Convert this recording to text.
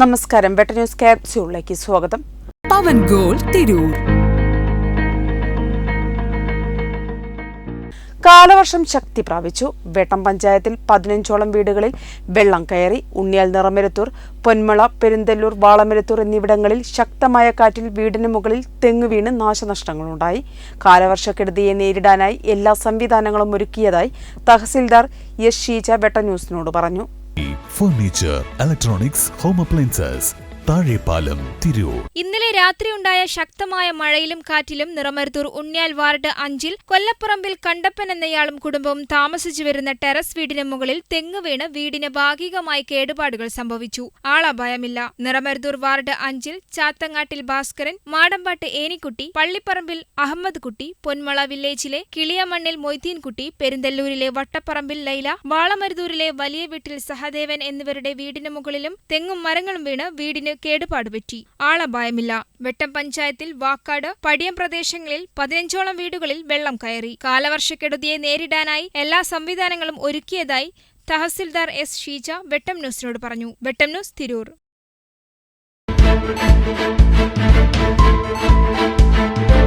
നമസ്കാരം. വെട്ട ന്യൂസ് ക്യാപ്സ്യൂളിലേക്ക് സ്വാഗതം. പവൻ ഗോൾ തിരൂർ. കാലവർഷം ശക്തി പ്രാപിച്ചു. വെട്ടം പഞ്ചായത്തിൽ പതിനഞ്ചോളം വീടുകളിൽ വെള്ളം കയറി. ഉണ്ണിയാൽ നിറമരുത്തൂർ പൊന്മള പെരുന്തല്ലൂർ വാളമരുത്തൂർ എന്നിവിടങ്ങളിൽ ശക്തമായ കാറ്റിൽ വീടിന് മുകളിൽ തെങ്ങ് വീണ് നാശനഷ്ടങ്ങളുണ്ടായി. കാലവർഷക്കെടുതിയെ നേരിടാനായി എല്ലാ സംവിധാനങ്ങളും ഒരുക്കിയതായി തഹസിൽദാർ എസ് ഷീജ വെട്ട ന്യൂസിനോട് പറഞ്ഞു. Furniture electronics home appliances Thazhepalam Tirur. ഇന്നലെ രാത്രിയുണ്ടായ ശക്തമായ മഴയിലും കാറ്റിലും നിറമരുത്തൂർ ഉണ്ണിയാൽ വാർഡ് അഞ്ചിൽ കൊല്ലപ്പറമ്പിൽ കണ്ടപ്പൻ എന്നയാളും കുടുംബവും താമസിച്ചു വരുന്ന ടെറസ് വീടിന് മുകളിൽ തെങ്ങ് വീണ് വീടിന് ഭാഗികമായി കേടുപാടുകൾ സംഭവിച്ചു. ആളപായമില്ല. നിറമരുത്തൂർ വാർഡ് അഞ്ചിൽ ചാത്തങ്ങാട്ടിൽ ഭാസ്കരൻ മാടമ്പാട്ട് ഏനിക്കുട്ടി പള്ളിപ്പറമ്പിൽ അഹമ്മദ് കുട്ടി പൊന്മള വില്ലേജിലെ കിളിയമണ്ണിൽ മൊയ്തീൻകുട്ടി പെരിന്തല്ലൂരിലെ വട്ടപ്പറമ്പിൽ ലൈല വാളമരുതൂരിലെ വലിയ വീട്ടിൽ സഹദേവൻ എന്നിവരുടെ വീടിന് മുകളിലും തെങ്ങും മരങ്ങളും വീണ് വീടിന് കേടുപാട് പറ്റി. ആളപായമില്ല വെട്ടം പഞ്ചായത്തിൽ വാക്കാട് പടിയം പ്രദേശങ്ങളിൽ പതിനഞ്ചോളം വീടുകളിൽ വെള്ളം കയറി. കാലവർഷക്കെടുതിയെ നേരിടാനായി എല്ലാ സംവിധാനങ്ങളും ഒരുക്കിയതായി തഹസിൽദാർ എസ് ഷീജ വെട്ടം ന്യൂസിനോട് പറഞ്ഞു. വെട്ടം ന്യൂസ് തിരൂർ.